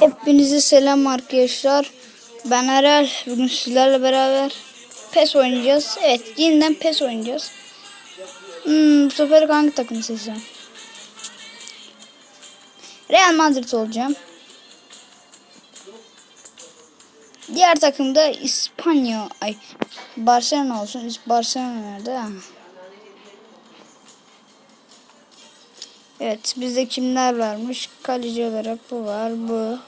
Hepinize selam arkadaşlar. Ben Erel. Bugün sizlerle beraber PES oynayacağız. Evet yeniden PES oynayacağız. Hmm, bu sefer hangi takım seçeceğim? Real Madrid olacağım. Diğer takımda İspanya, ay Barcelona olsun. Barcelona nerede? Ha. Evet bizde kimler varmış? Kaleci olarak bu var bu.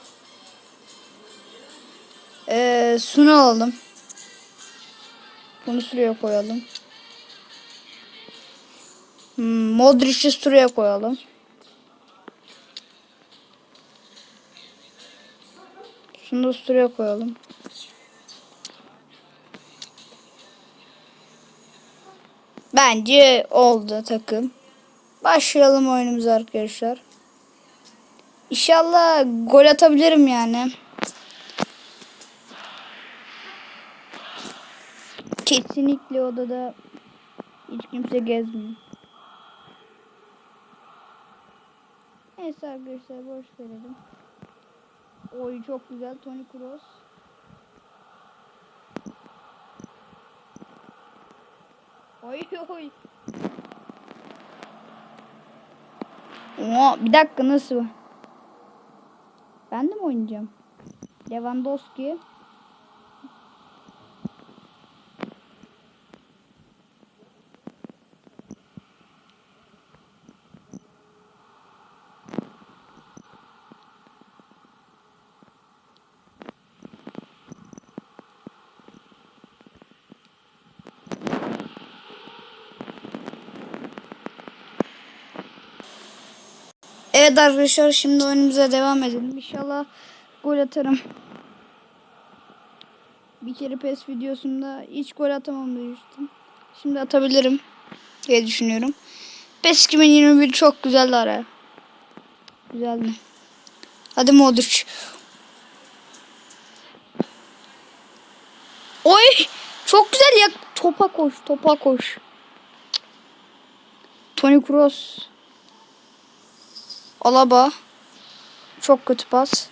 Ee, Sunu alalım. Bunu şuraya koyalım. Hmm, Modric'i şuraya koyalım. Şunu da şuraya koyalım. Bence oldu takım. Başlayalım oyunumuza arkadaşlar. İnşallah gol atabilirim yani. Kesinlikle odada hiç kimse gezmiyor. Neyse arkadaşlar boş verelim. Oy çok güzel Toni Kroos. Oy oy. Oo, bir dakika nasıl? Ben de mi oynayacağım? Lewandowski. Evet arkadaşlar şimdi oyunumuza devam edelim. İnşallah gol atarım. Bir kere PES videosunda hiç gol atamam demiştim. Şimdi atabilirim diye düşünüyorum. PES 2021 çok güzeldi ara. Güzeldi. Hadi Modric. Oy! Çok güzel ya. Topa koş, topa koş. Toni Kroos. Alaba. Çok kötü pas.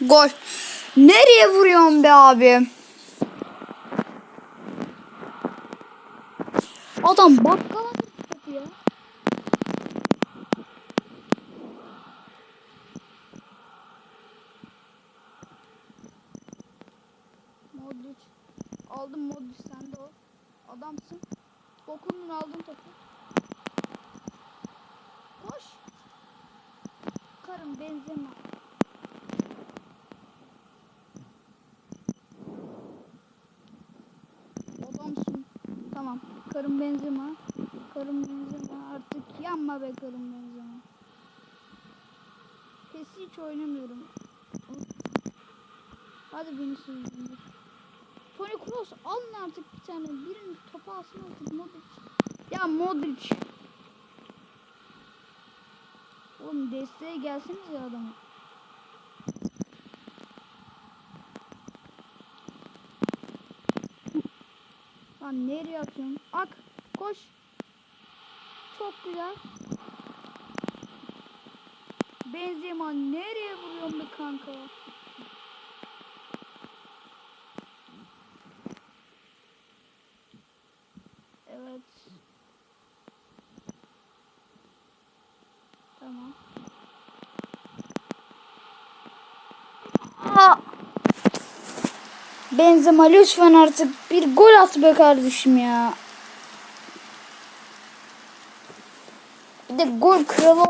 Gol. Nereye vuruyorsun be abi? Adam bakkala ya. Modric. Aldım Modric sen de o. Adamsın. Dokundun aldın topu. Koş. Karım benzeme. Adamsın. Tamam. Karım benzeme. Karım benzeme. Artık yanma be karım benzeme. Pesi hiç oynamıyorum. Hadi beni süründür. Toni Kroos alın artık bir tane. Birinin topu alsın artık Modric. Ya Modric. Oğlum desteğe gelseniz ya adama. Lan nereye atıyorsun? Ak koş. Çok güzel. Benzema nereye vuruyorsun be kanka? Evet. Tamam. Aa! Benzema lütfen artık bir gol at be kardeşim ya. Bir de gol kralı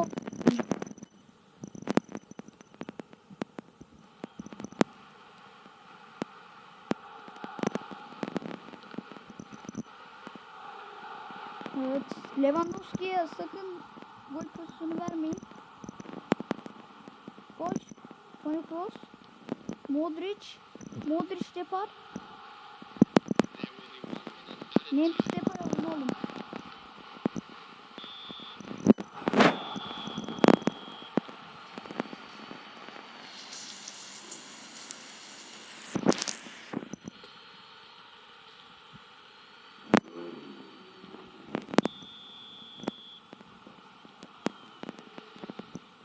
Evet. Lewandowski'ye sakın gol pozisyonu vermeyin. Koş. Toni Kroos. Modric. Modric yapar. Memphis yapar alın oğlum.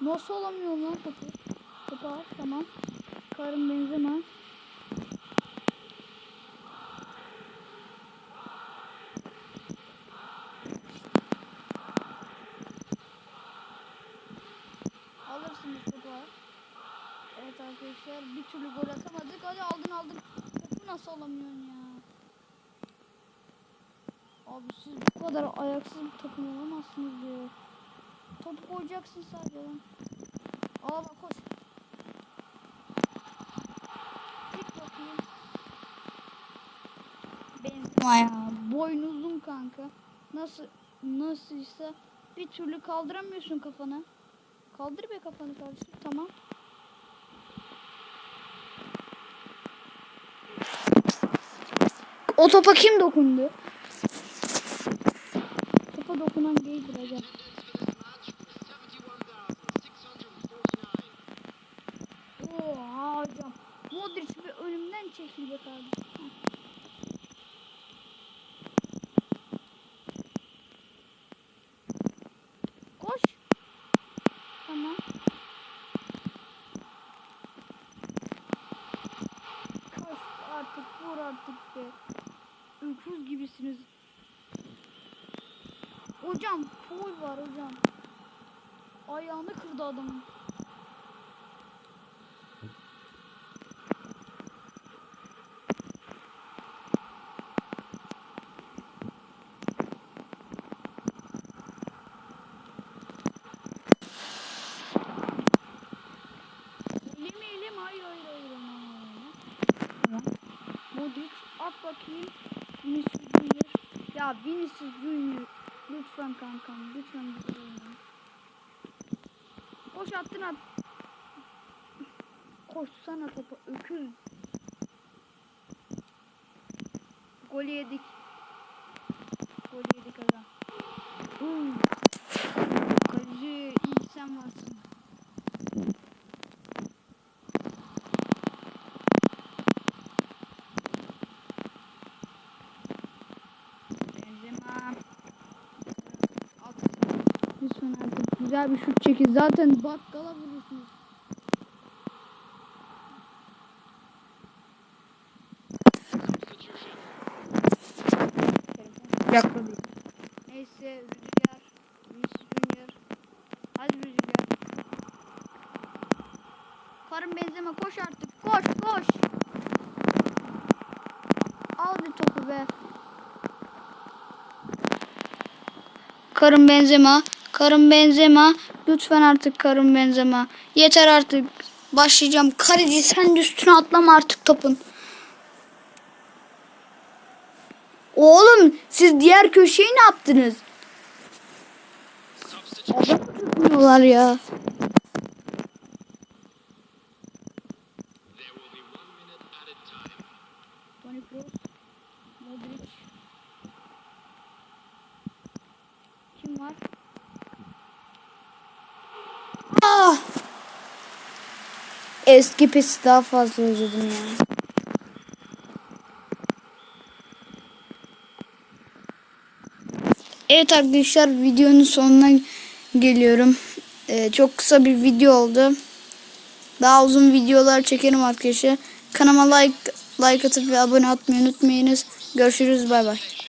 Nasıl alamıyor lan topu? Topu al tamam. Karın benzeme. Alırsınız topu. Evet arkadaşlar bir türlü gol atamadık. Hadi aldın aldın. Topu nasıl alamıyorsun ya? Abi siz bu kadar ayaksız bir takım olamazsınız ya. Topu koyacaksın sadece lan. Aa bak koş. Git bakayım. Benim ya. Boyun uzun kanka. Nasıl nasılsa bir türlü kaldıramıyorsun kafanı. Kaldır be kafanı kardeşim. Tamam. O topa kim dokundu? Topa dokunan değildir acaba. Oha hocam. Modric bir kardeşim. Heh. Koş. Tamam. Koş artık vur artık be. Öküz gibisiniz. Hocam foul var hocam. Ayağını kırdı adamın. Elim elim hayır hayır hayır. hayır. Tamam. Modric at bakayım. Vinicius Junior. Ya Vinicius Junior. Lütfen kankam lütfen şey olma. Koş attın at. Koşsana topa öküz. Gol yedik. Gol yedik aga. Uuu. Kaleci iyi sen varsın. Benzema. At. Lütfen artık güzel bir şut çekin. Zaten bakkala vurursunuz. Yakladı. Neyse Rüzgar. Vinicius Junior. Hadi Rüzgar. Karın benzeme koş artık. Koş koş. Al bir topu be. Karın benzema. Karın benzema. Lütfen artık karın benzema. Yeter artık. Başlayacağım. Kaleci sen üstüne atlama artık topun. Oğlum siz diğer köşeyi ne yaptınız? Adam tutmuyorlar ya. Toni Kroos, Modric. Kim var? Ah! Eski pesi daha fazla özledim ya. Evet arkadaşlar videonun sonuna geliyorum. Ee, çok kısa bir video oldu. Daha uzun videolar çekerim arkadaşlar. Kanalıma like like atıp ve abone olmayı unutmayınız. Görüşürüz bay bay.